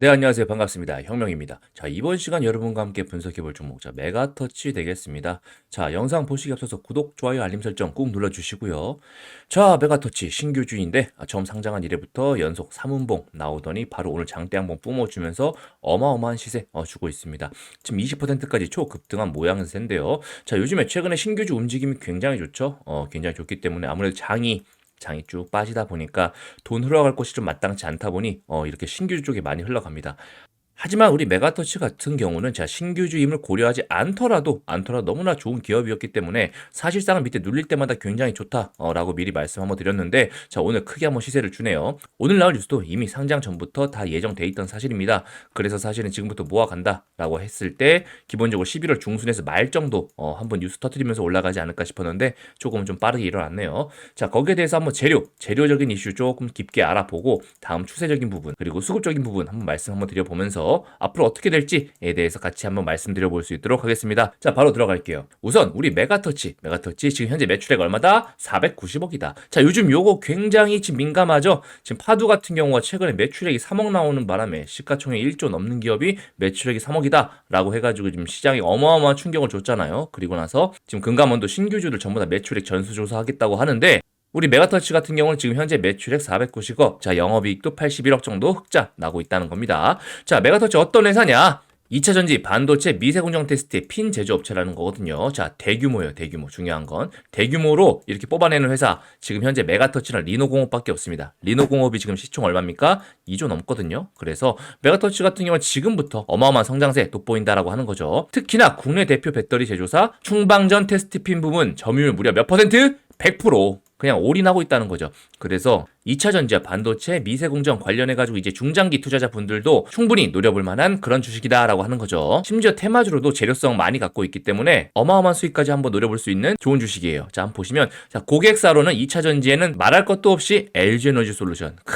네, 안녕하세요. 반갑습니다. 혁명입니다. 자, 이번 시간 여러분과 함께 분석해 볼 종목, 자, 메가터치 되겠습니다. 자, 영상 보시기 앞서서 구독, 좋아요, 알림 설정 꾹 눌러주시고요. 자, 메가터치 신규 주인데, 아, 처음 상장한 이래부터 연속 3운봉 나오더니 바로 오늘 장대 한번 뿜어주면서 어마어마한 시세 어, 주고 있습니다. 지금 20%까지 초급등한 모양새인데요. 자, 요즘에 최근에 신규주 움직임이 굉장히 좋죠. 어, 굉장히 좋기 때문에 아무래도 장이 장이 쭉 빠지다 보니까 돈 흘러갈 곳이 좀 마땅치 않다 보니 어, 이렇게 신규주 쪽에 많이 흘러갑니다. 하지만 우리 메가터치 같은 경우는 제가 신규 주임을 고려하지 않더라도 않더라도 너무나 좋은 기업이었기 때문에 사실상은 밑에 눌릴 때마다 굉장히 좋다라고 미리 말씀 한번 드렸는데 자 오늘 크게 한번 시세를 주네요. 오늘 나올 뉴스도 이미 상장 전부터 다 예정돼 있던 사실입니다. 그래서 사실은 지금부터 모아간다라고 했을 때 기본적으로 11월 중순에서 말 정도 어, 한번 뉴스 터트리면서 올라가지 않을까 싶었는데 조금은 좀 빠르게 일어났네요. 자 거기에 대해서 한번 재료 재료적인 이슈 조금 깊게 알아보고 다음 추세적인 부분 그리고 수급적인 부분 한번 말씀 한번 드려보면서 앞으로 어떻게 될지에 대해서 같이 한번 말씀드려 볼 수 있도록 하겠습니다. 자, 바로 들어갈게요. 우선 우리 메가터치, 메가터치 지금 현재 매출액 얼마다? 490억이다. 자, 요즘 요거 굉장히 지금 민감하죠. 지금 파두 같은 경우가 최근에 매출액이 3억 나오는 바람에 시가총액 1조 넘는 기업이 매출액이 3억이다라고 해가지고 지금 시장에 어마어마한 충격을 줬잖아요. 그리고 나서 지금 금감원도 신규주들 전부 다 매출액 전수조사하겠다고 하는데 우리 메가터치 같은 경우는 지금 현재 매출액 490억, 자 영업이익도 81억 정도 흑자 나고 있다는 겁니다. 자 메가터치 어떤 회사냐? 2차 전지 반도체 미세 공정 테스트의 핀 제조업체라는 거거든요. 자, 대규모예요, 대규모. 중요한 건. 대규모로 이렇게 뽑아내는 회사. 지금 현재 메가터치랑 리노공업밖에 없습니다. 리노공업이 지금 시총 얼마입니까? 2조 넘거든요. 그래서 메가터치 같은 경우는 지금부터 어마어마한 성장세 돋보인다라고 하는 거죠. 특히나 국내 대표 배터리 제조사 충방전 테스트 핀 부분 점유율 무려 몇 퍼센트? 100%. 그냥 올인하고 있다는 거죠. 그래서 2차 전지와 반도체, 미세 공정 관련해 가지고 이제 중장기 투자자 분들도 충분히 노려볼 만한 그런 주식이다라고 하는 거죠. 심지어 테마주로도 재료성 많이 갖고 있기 때문에 어마어마한 수익까지 한번 노려볼 수 있는 좋은 주식이에요. 자, 한번 보시면, 자, 고객사로는 2차 전지에는 말할 것도 없이 LG 에너지 솔루션, 크,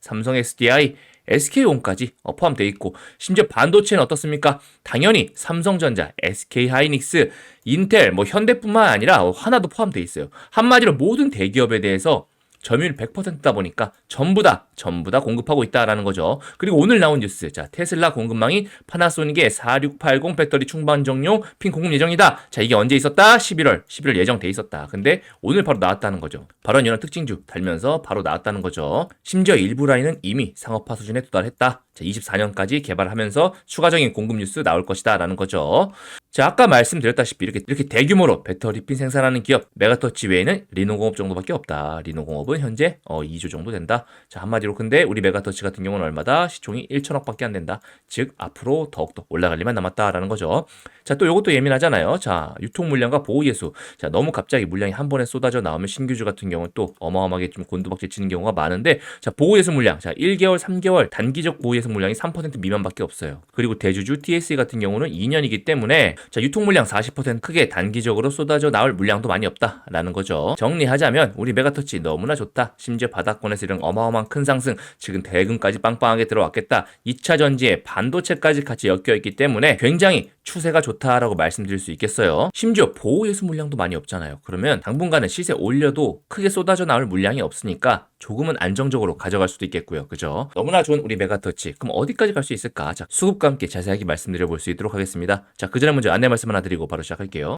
삼성 SDI, SK온까지 어, 포함되어 있고 심지어 반도체는 어떻습니까? 당연히 삼성전자, SK하이닉스, 인텔, 뭐 현대뿐만 아니라 하나도 포함되어 있어요. 한마디로 모든 대기업에 대해서 점유율 100%다 보니까 전부 다 전부 다 공급하고 있다라는 거죠. 그리고 오늘 나온 뉴스. 자, 테슬라 공급망인 파나소닉의 4680 배터리 충반 정용 핀 공급 예정이다. 자, 이게 언제 있었다? 11월. 11월 예정돼 있었다. 근데 오늘 바로 나왔다는 거죠. 발언 연한 특징주 달면서 바로 나왔다는 거죠. 심지어 일부 라인은 이미 상업화 수준에 도달했다. 자, 24년까지 개발하면서 추가적인 공급 뉴스 나올 것이다 라는 거죠. 자, 아까 말씀드렸다시피 이렇게 이렇게 대규모로 배터리 핀 생산하는 기업 메가터치 외에는 리노공업 정도밖에 없다. 리노공업은 현재 어, 2조 정도 된다. 자, 한마디로 근데 우리 메가터치 같은 경우는 얼마다? 시총이 1천억밖에 안 된다. 즉 앞으로 더욱더 올라갈 일만 남았다라는 거죠. 자, 또 이것도 예민하잖아요. 자, 유통 물량과 보호 예수. 자, 너무 갑자기 물량이 한 번에 쏟아져 나오면 신규주 같은 경우는 또 어마어마하게 좀 곤두박질 치는 경우가 많은데 자, 보호 예수 물량. 자, 1개월, 3개월 단기적 보호 예수 물량이 3% 미만밖에 없어요. 그리고 대주주 TSE 같은 경우는 2년이기 때문에 자, 유통 물량 40% 크게 단기적으로 쏟아져 나올 물량도 많이 없다라는 거죠. 정리하자면 우리 메가터치 너무나 좋다. 심지어 바닥권에서 이런 어마어마한 큰 상승, 지금 대금까지 빵빵하게 들어왔겠다. 2차 전지에 반도체까지 같이 엮여 있기 때문에 굉장히 추세가 좋다라고 말씀드릴 수 있겠어요. 심지어 보호 예수 물량도 많이 없잖아요. 그러면 당분간은 시세 올려도 크게 쏟아져 나올 물량이 없으니까 조금은 안정적으로 가져갈 수도 있겠고요. 그죠? 너무나 좋은 우리 메가터치. 그럼 어디까지 갈 수 있을까? 자, 수급과 함께 자세하게 말씀드려 볼 수 있도록 하겠습니다. 자, 그 전에 먼저 안내 말씀 하나 드리고 바로 시작할게요.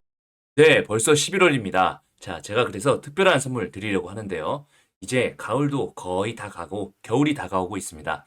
네, 벌써 11월입니다. 자, 제가 그래서 특별한 선물 드리려고 하는데요. 이제 가을도 거의 다 가고 겨울이 다가오고 있습니다.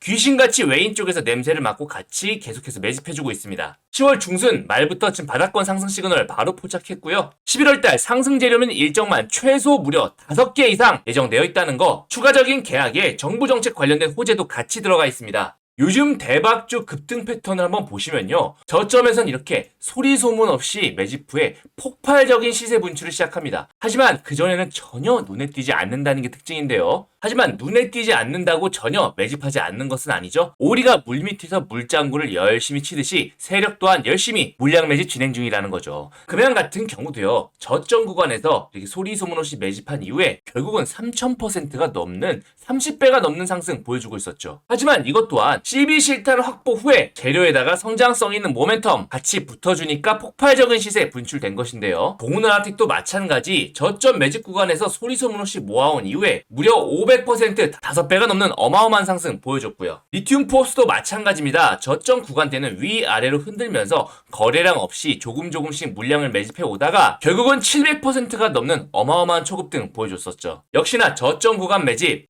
귀신같이 외인 쪽에서 냄새를 맡고 같이 계속해서 매집해주고 있습니다. 10월 중순 말부터 지금 바닥권 상승 시그널 바로 포착했고요. 11월 달 상승 재료는 일정만 최소 무려 5개 이상 예정되어 있다는 거. 추가적인 계약에 정부 정책 관련된 호재도 같이 들어가 있습니다. 요즘 대박주 급등 패턴을 한번 보시면요. 저점에선 이렇게 소리 소문 없이 매집 후에 폭발적인 시세 분출을 시작합니다. 하지만 그전에는 전혀 눈에 띄지 않는다는 게 특징인데요. 하지만 눈에 띄지 않는다고 전혀 매집하지 않는 것은 아니죠. 오리가 물밑에서 물장구를 열심히 치듯이 세력 또한 열심히 물량 매집 진행 중이라는 거죠. 금양 같은 경우도요. 저점 구간에서 이렇게 소리 소문 없이 매집한 이후에 결국은 3000%가 넘는 30배가 넘는 상승 보여주고 있었죠. 하지만 이것 또한 CB 실탄 확보 후에 재료에다가 성장성 있는 모멘텀 같이 붙어 주니까 폭발적인 시세 분출된 것인데요. 동은아틱도 마찬가지 저점 매집 구간에서 소리 소문 없이 모아온 이후에 무려 500% 5배가 넘는 어마어마한 상승 보여줬고요. 리튬 포스도 마찬가지입니다. 저점 구간대는 위아래로 흔들면서 거래량 없이 조금 조금씩 물량을 매집해 오다가 결국은 700%가 넘는 어마어마한 초급 등 보여줬었죠. 역시나 저점 구간 매집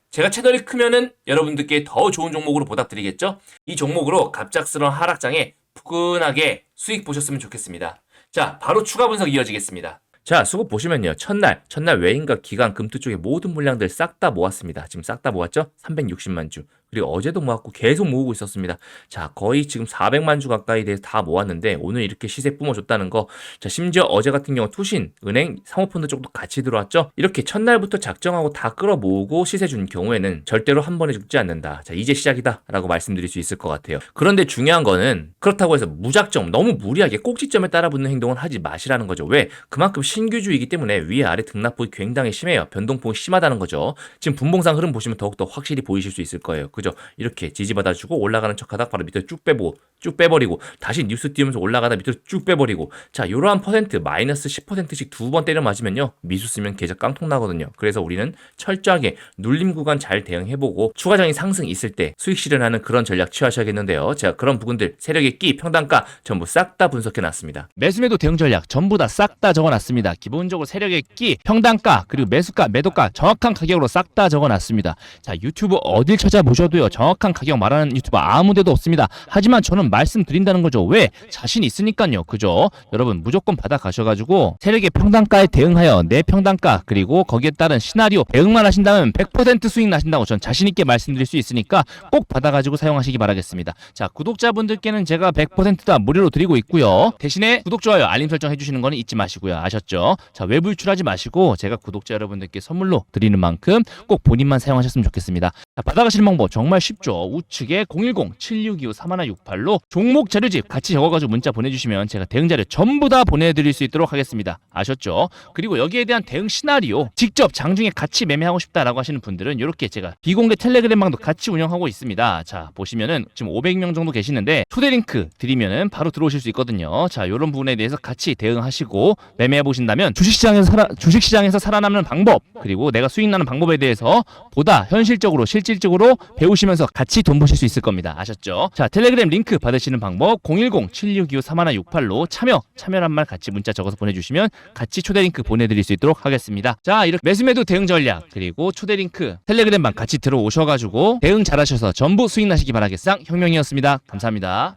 제가 채널이 크면은 여러분들께 더 좋은 종목으로 보답드리겠죠? 이 종목으로 갑작스러운 하락장에 푸근하게 수익 보셨으면 좋겠습니다. 자, 바로 추가 분석 이어지겠습니다. 자, 수급 보시면요. 첫날, 첫날 외인과 기관, 금투 쪽에 모든 물량들 싹 다 모았습니다. 지금 싹 다 모았죠? 360만 주. 그리고 어제도 모았고 계속 모으고 있었습니다. 자, 거의 지금 400만 주 가까이 돼서 다 모았는데 오늘 이렇게 시세 뿜어줬다는 거. 자, 심지어 어제 같은 경우 투신, 은행, 사모펀드 쪽도 같이 들어왔죠? 이렇게 첫날부터 작정하고 다 끌어 모으고 시세 준 경우에는 절대로 한 번에 죽지 않는다. 자, 이제 시작이다. 라고 말씀드릴 수 있을 것 같아요. 그런데 중요한 거는 그렇다고 해서 무작정, 너무 무리하게 꼭지점에 따라붙는 행동을 하지 마시라는 거죠. 왜? 그만큼 신규주의이기 때문에 위아래 등락폭이 굉장히 심해요. 변동폭이 심하다는 거죠. 지금 분봉상 흐름 보시면 더욱더 확실히 보이실 수 있을 거예요. 그 죠? 이렇게 지지받아주고 올라가는 척하다 바로 밑으로 쭉 빼보고 쭉 빼버리고 다시 뉴스 띄우면서 올라가다 밑으로 쭉 빼버리고 자 이러한 퍼센트 마이너스 10%씩 두 번 때려 맞으면요 미수 쓰면 계좌 깡통 나거든요. 그래서 우리는 철저하게 눌림 구간 잘 대응해보고 추가적인 상승 있을 때 수익 실현하는 그런 전략 취하셔야겠는데요. 제가 그런 부분들 세력의 끼 평단가 전부 싹 다 분석해놨습니다. 매수매도 대응 전략 전부 다 싹 다 적어놨습니다. 기본적으로 세력의 끼, 평단가, 그리고 매수가, 매도가 정확한 가격으로 싹 다 적어놨습니다. 자, 유튜브 어딜 찾아보셔도 들어도요 정확한 가격 말하는 유튜버 아무데도 없습니다. 하지만 저는 말씀드린다는 거죠. 왜? 자신 있으니까요. 그죠? 여러분 무조건 받아 가셔가지고 세력의 평단가에 대응하여 내 평단가 그리고 거기에 따른 시나리오 대응만 하신다면 100% 수익 나신다고 전 자신 있게 말씀드릴 수 있으니까 꼭 받아가지고 사용하시기 바라겠습니다. 자 구독자분들께는 제가 100%다 무료로 드리고 있고요. 대신에 구독 좋아요 알림 설정 해주시는 거는 잊지 마시고요. 아셨죠? 자 외부 유출하지 마시고 제가 구독자 여러분들께 선물로 드리는 만큼 꼭 본인만 사용하셨으면 좋겠습니다. 자, 받아가시는 방법 정말 쉽죠. 우측에 010-7625-3168로 종목 자료집 같이 적어가지고 문자 보내주시면 제가 대응 자료 전부 다 보내드릴 수 있도록 하겠습니다. 아셨죠? 그리고 여기에 대한 대응 시나리오 직접 장중에 같이 매매하고 싶다라고 하시는 분들은 이렇게 제가 비공개 텔레그램 방도 같이 운영하고 있습니다. 자 보시면은 지금 500명 정도 계시는데 초대 링크 드리면은 바로 들어오실 수 있거든요. 자 이런 부분에 대해서 같이 대응하시고 매매해 보신다면 주식시장에서 살아 주식시장에서 살아남는 방법 그리고 내가 수익 나는 방법에 대해서 보다 현실적으로 실질적으로 배우시면서 같이 돈 버실 수 있을 겁니다. 아셨죠? 자 텔레그램 링크 받으시는 방법 010-7625-3168로 참여 참여란 말 같이 문자 적어서 보내주시면 같이 초대 링크 보내드릴 수 있도록 하겠습니다. 자 이렇게 매수매도 대응 전략 그리고 초대 링크 텔레그램방 같이 들어오셔가지고 대응 잘하셔서 전부 수익 나시기 바라겠상 혁명이었습니다. 감사합니다.